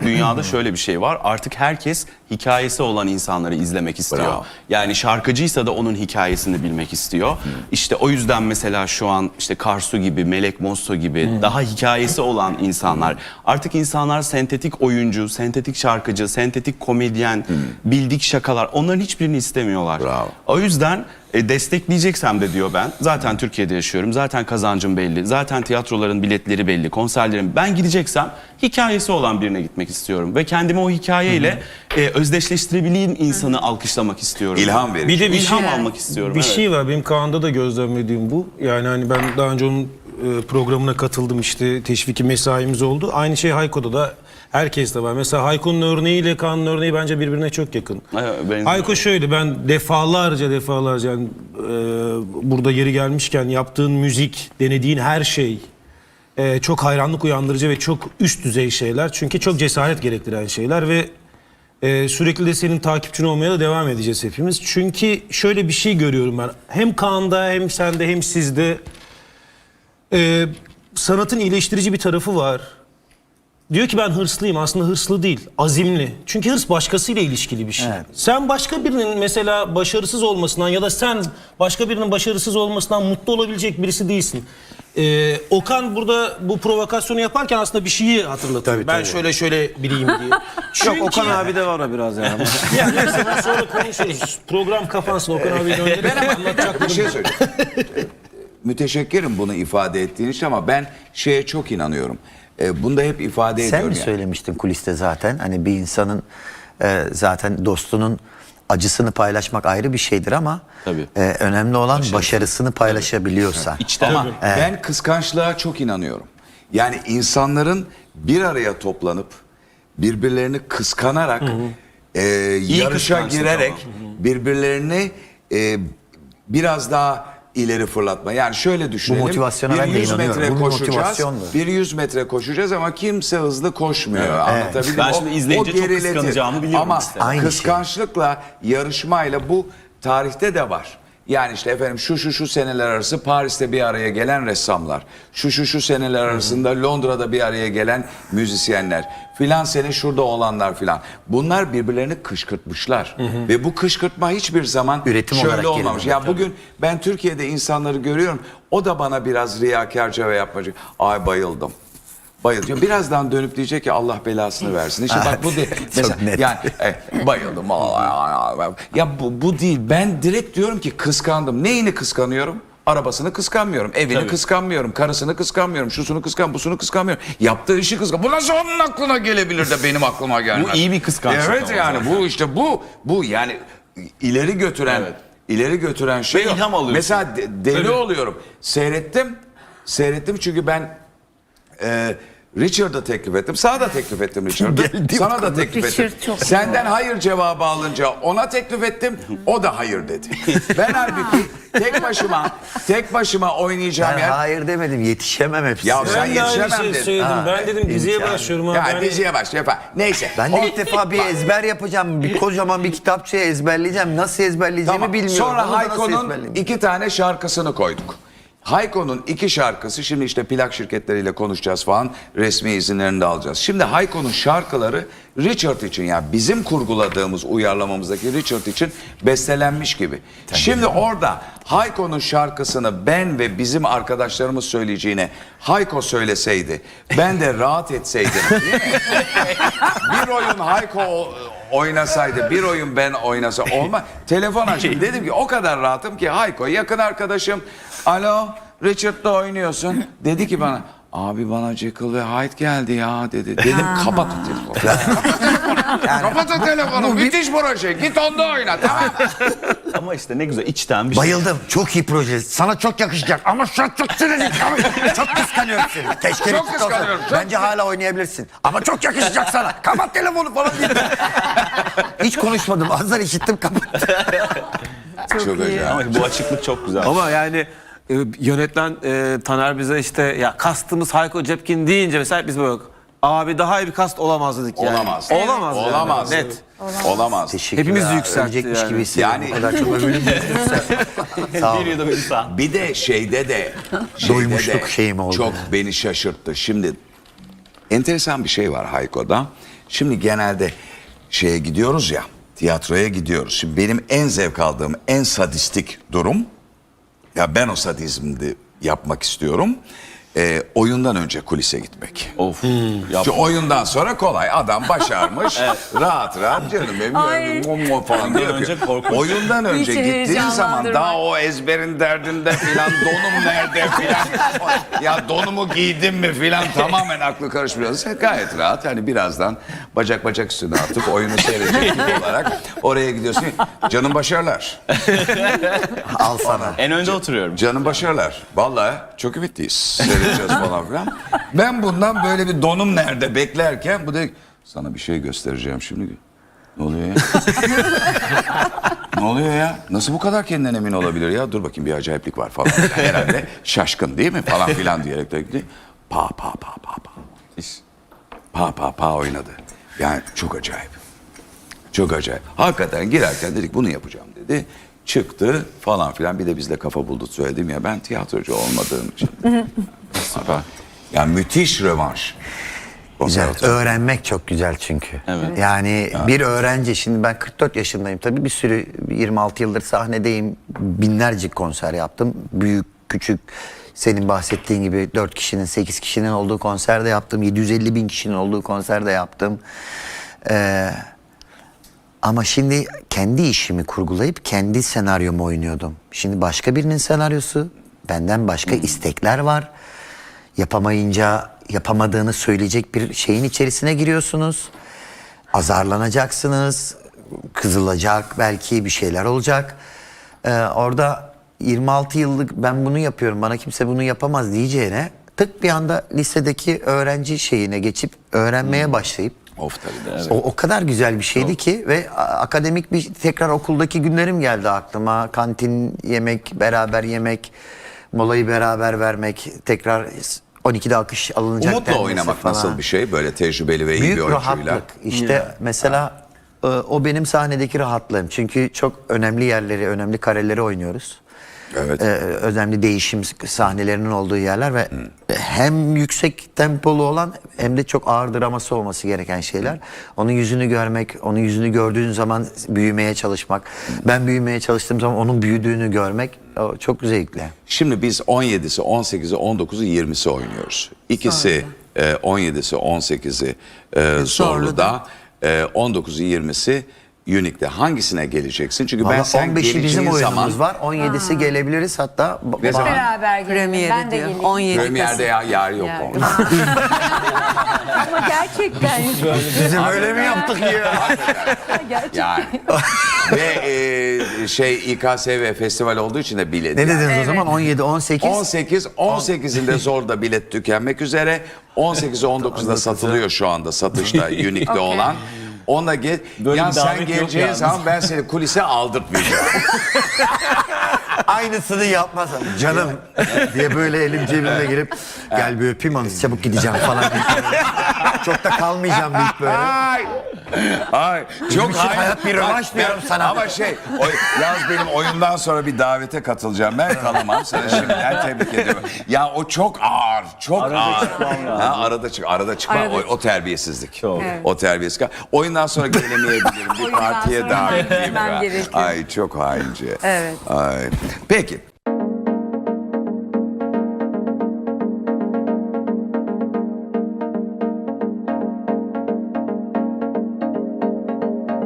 Dünyada şöyle bir şey var. Artık herkes hikayesi olan insanları izlemek istiyor. Bravo. Yani şarkıcıysa da onun hikayesini bilmek istiyor. İşte o yüzden mesela şu an işte Karsu gibi, Melek Mosso gibi daha hikayesi olan insanlar. Artık insanlar sentetik oyuncu, sentetik şarkıcı, sentetik komedyen, bildik şakalar onların hiçbirini istemiyorlar. Bravo. O yüzden e, destekleyeceksem de diyor ben. Zaten Türkiye'de yaşıyorum. Zaten kazancım belli. Zaten tiyatroların biletleri belli. Konserlerim. Ben gideceksem hikayesi olan birine gitmek istiyorum. Ve kendimi o hikayeyle e, özdeşleştirebileyim insanı alkışlamak istiyorum. İlham verici. Bir de bir İlham şey, almak istiyorum. Bir evet. şey var benim Kaan'da da gözlemlediğim bu. Yani hani ben daha önce onun e, programına katıldım işte teşviki mesaimiz oldu. Aynı şey Hayko'da da herkes de var. Mesela Hayko'nun örneğiyle Kaan'ın örneği bence birbirine çok yakın. Evet. Hayko şöyle ben defalarca defalarca yani, e, burada yeri gelmişken yaptığın müzik, denediğin her şey e, çok hayranlık uyandırıcı ve çok üst düzey şeyler. Çünkü çok cesaret gerektiren şeyler ve ee, sürekli de senin takipçin olmaya da devam edeceğiz hepimiz. Çünkü şöyle bir şey görüyorum ben. Hem Kaan'da hem sende hem sizde ee, sanatın iyileştirici bir tarafı var. Diyor ki ben hırslıyım. Aslında hırslı değil, azimli. Çünkü hırs başkasıyla ilişkili bir şey. Sen başka birinin mesela başarısız olmasından ya da sen başka birinin başarısız olmasından mutlu olabilecek birisi değilsin. Ee, Okan burada bu provokasyonu yaparken aslında bir şeyi hatırlatıyor. Tabii, ben tabii. şöyle şöyle biriyim diye. Yok Okan abi de var o biraz yani. Ya neyse sonra konuşuruz. Program kapansın Okan abiyle gönderelim. Ben ama Anlatacaklarım- bir şey söyleyeceğim. Müteşekkirim bunu ifade ettiğin için ama ben şeye çok inanıyorum. Ee, bunu da hep ifade Sen ediyorum. mi yani. söylemiştin kuliste zaten? Hani bir insanın e, zaten dostunun acısını paylaşmak ayrı bir şeydir ama Tabii. e, önemli olan başarısını paylaşabiliyorsan. İçten. Ama ben kıskançlığa çok inanıyorum. Yani insanların bir araya toplanıp birbirlerini kıskanarak e, yarışa girerek ama. birbirlerini e, biraz daha ileri fırlatma. Yani şöyle düşünelim. motivasyona bir ben de 100 inanıyorum. metre Bu koşacağız. Bir 100 metre koşacağız ama kimse hızlı koşmuyor. Anlatabildim mi? Ben O- şimdi izleyince o çok geriletir. kıskanacağımı biliyorum Ama işte. Şey. kıskançlıkla yarışmayla bu tarihte de var. Yani işte efendim şu şu şu seneler arası Paris'te bir araya gelen ressamlar, şu şu şu seneler arasında Londra'da bir araya gelen müzisyenler, filan sene şurada olanlar filan. Bunlar birbirlerini kışkırtmışlar. Ve bu kışkırtma hiçbir zaman Üretim şöyle olarak olmamış. geliyor. Ya bugün ben Türkiye'de insanları görüyorum. O da bana biraz riyakarca ve yapmacı. Ay bayıldım. Bayıldım. Birazdan dönüp diyecek ki Allah belasını versin. İşte bak bu değil. Mesela net. yani e, bayıldım. Ya bu, bu değil. Ben direkt diyorum ki kıskandım. Neyini kıskanıyorum? Arabasını kıskanmıyorum. Evini Tabii. kıskanmıyorum. Karısını kıskanmıyorum. Şusunu kıskan, busunu kıskanmıyorum. Yaptığı işi kıskan. Bu nasıl onun aklına gelebilir de benim aklıma gelmez? Bu iyi bir kıskançlık Evet ama yani bu işte bu bu yani ileri götüren Evet. ileri götüren şey. Ve ilham alıyorsun. Mesela de- deli Tabii. oluyorum. Seyrettim. Seyrettim çünkü ben e, Richard'a teklif ettim. Sana da teklif ettim Richard'a. Sana da teklif ettim. Richard çok Senden hayır cevabı alınca ona teklif ettim. O da hayır dedi. ben halbuki tek başıma tek başıma oynayacağım Ben yer. hayır demedim yetişemem hepsine. Ya sen Ben de aynı yetişemem şeyi dedin. söyledim. Ha, ben dedim diziye imkan. başlıyorum abi. Ya Ben- diziye başlıyor falan. Neyse. Ben de ilk defa bir ezber yapacağım. Bir kocaman bir kitapçıya ezberleyeceğim. Nasıl ezberleyeceğimi Tamam. bilmiyorum. Sonra Onu da nasıl Hayko'nun ezberleyeyim? iki tane şarkısını koyduk. Hayko'nun iki şarkısı şimdi işte plak şirketleriyle konuşacağız falan resmi izinlerini de alacağız. Şimdi Hayko'nun şarkıları Richard için yani bizim kurguladığımız uyarlamamızdaki Richard için bestelenmiş gibi. Şimdi orada Hayko'nun şarkısını ben ve bizim arkadaşlarımız söyleyeceğine Hayko söyleseydi ben de rahat etseydim bir oyun Hayko oynasaydı, bir oyun ben oynasa olma. Telefon açtım dedim ki o kadar rahatım ki Hayko yakın arkadaşım. Alo Richard'la oynuyorsun. Dedi ki bana abi bana Jekyll ve Hyde geldi ya dedi. Dedim kapat telefonu. kapat o telefonu. Müthiş proje. Git onda oyna tamam. Ama işte ne güzel içten bir şey. Bayıldım. Çok iyi proje. Sana çok yakışacak. Ama şu an çok sinirliyim. çok kıskanıyorum seni. Keşke Çok Richard olsa. kıskanıyorum, çok Bence hala oynayabilirsin. Ama çok yakışacak sana. Kapat telefonu falan diye. Hiç konuşmadım. Azar işittim kapat. Çok acayip. Ama bu açıklık çok güzel. Ama yani e, yönetmen e, Taner bize işte ya kastımız Hayko Cepkin deyince mesela biz böyle abi daha iyi bir kast olamaz dedik yani. Olamaz. Olamaz. yani. Olamaz. Net. Olamaz. Teşekkür Hepimiz ya. yükseltti Ölecekmiş yani. gibi hissediyorum. Yani- O kadar çok övülüm. Sağ ol. bir yudum insan. Bir de şeyde de şeyde Doymuşluk şeyim oldu. Çok beni şaşırttı. Şimdi enteresan bir şey var Hayko'da. Şimdi genelde şeye gidiyoruz ya, tiyatroya gidiyoruz. Şimdi benim en zevk aldığım, en sadistik durum, ya ben o sadizmde yapmak istiyorum. Ee, oyundan önce kulise gitmek. Of. Çünkü oyundan sonra kolay. Adam başarmış. rahat rahat canım benim Ay. mum mum falan diye önce yapıyor. korkunç. Oyundan önce Hiç gittiğin zaman daha o ezberin derdinde filan donum nerede filan. ya donumu giydim mi filan tamamen aklı karışmıyor. Sen gayet rahat. Yani birazdan bacak bacak üstüne atıp oyunu seyredecek gibi olarak oraya gidiyorsun. Canım başarılar. Al sana. En önde oturuyorum. Canım başarılar. Vallahi çok ümitliyiz. Seyredeceğiz falan filan. Ben bundan böyle bir donum nerede beklerken bu da sana bir şey göstereceğim şimdi. Ne oluyor ya? ne oluyor ya? Nasıl bu kadar kendinden emin olabilir ya? Dur bakayım bir acayiplik var falan. Herhalde şaşkın değil mi falan filan diyerek de gitti. Pa pa pa pa pa. Pa pa pa oynadı. Yani çok acayip. Çok acayip. Hakikaten girerken dedik bunu yapacağım dedi. Çıktı falan filan. Bir de bizle kafa buldu söyledim ya ben tiyatrocu olmadığım için. Süper. Yani müthiş rövanş. Güzel. Öğrenmek çok güzel çünkü. Evet. Yani bir öğrenci şimdi ben 44 yaşındayım tabii bir sürü 26 yıldır sahnedeyim. Binlerce konser yaptım. Büyük, küçük senin bahsettiğin gibi 4 kişinin 8 kişinin olduğu konserde yaptım. 750 bin kişinin olduğu konserde yaptım. Ee, ama şimdi kendi işimi kurgulayıp kendi senaryomu oynuyordum. Şimdi başka birinin senaryosu, benden başka istekler var. Yapamayınca yapamadığını söyleyecek bir şeyin içerisine giriyorsunuz. Azarlanacaksınız, kızılacak belki bir şeyler olacak. Ee, orada 26 yıllık ben bunu yapıyorum bana kimse bunu yapamaz diyeceğine tık bir anda lisedeki öğrenci şeyine geçip öğrenmeye başlayıp Of tabii de. o, o kadar güzel bir şeydi ki ve akademik bir tekrar okuldaki günlerim geldi aklıma. Kantin yemek, beraber yemek, molayı beraber vermek, tekrar 12'de alkış alınacak Umutla oynamak falan. nasıl bir şey? Böyle tecrübeli ve iyi bir Büyük oyuncuyla. rahatlık. İşte mesela e, o benim sahnedeki rahatlığım. Çünkü çok önemli yerleri, önemli kareleri oynuyoruz. Evet. Ee, önemli değişim sahnelerinin olduğu yerler ve hem yüksek tempolu olan hem de çok ağır draması olması gereken şeyler. Onun yüzünü görmek, onun yüzünü gördüğün zaman büyümeye çalışmak. Ben büyümeye çalıştığım zaman onun büyüdüğünü görmek o çok zevkli. Şimdi biz 17'si, 18'i, 19'u, 20'si oynuyoruz. İkisi e, 17'si, 18'i e, Zorlu'da, e, 19'u, 20'si Unique'de. Hangisine geleceksin? Çünkü ben Valla sen 15'i bizim geleceğin oyunumuz zaman var. 17'si gelebiliriz hatta. ba- Ne zaman? Beraber gelelim. Premieri Ben de diyor. geleyim. 17 premierde ya yer yok Yani. onda. Ama gerçekten. Bizim öyle mi yaptık ya? gerçekten. Yani. Ve e, şey İKSV festival olduğu için de bilet. ne yani. dediniz o zaman? 17, 18. 18, 18'inde zorda bilet tükenmek üzere. 18'i 19'da satılıyor şu anda satışta Unique'de olan. Ona gel. Böyle ya bir sen davet yok geleceğin zaman ben seni kulise aldırtmayacağım. Aynısını yapmaz. Canım diye böyle elim cebime girip gel bir öpeyim onu çabuk gideceğim falan. Çok da kalmayacağım deyip böyle. Ay. Ay. Çok için hayat bir rövanş diyorum sana. Ama şey, o, yaz benim oyundan sonra bir davete katılacağım. Ben kalamam. Sana şimdiden tebrik ediyorum. Ya o çok ağır, çok ağır. Ha, arada çık, arada çıkma. Arada o, o terbiyesizlik. Evet. O terbiyesizlik. Oyundan sonra gelemeyebilirim. Bir Oyundan partiye sonra davetliyim gitmem gerekiyor. Ay çok haince. Evet. Ay. Peki.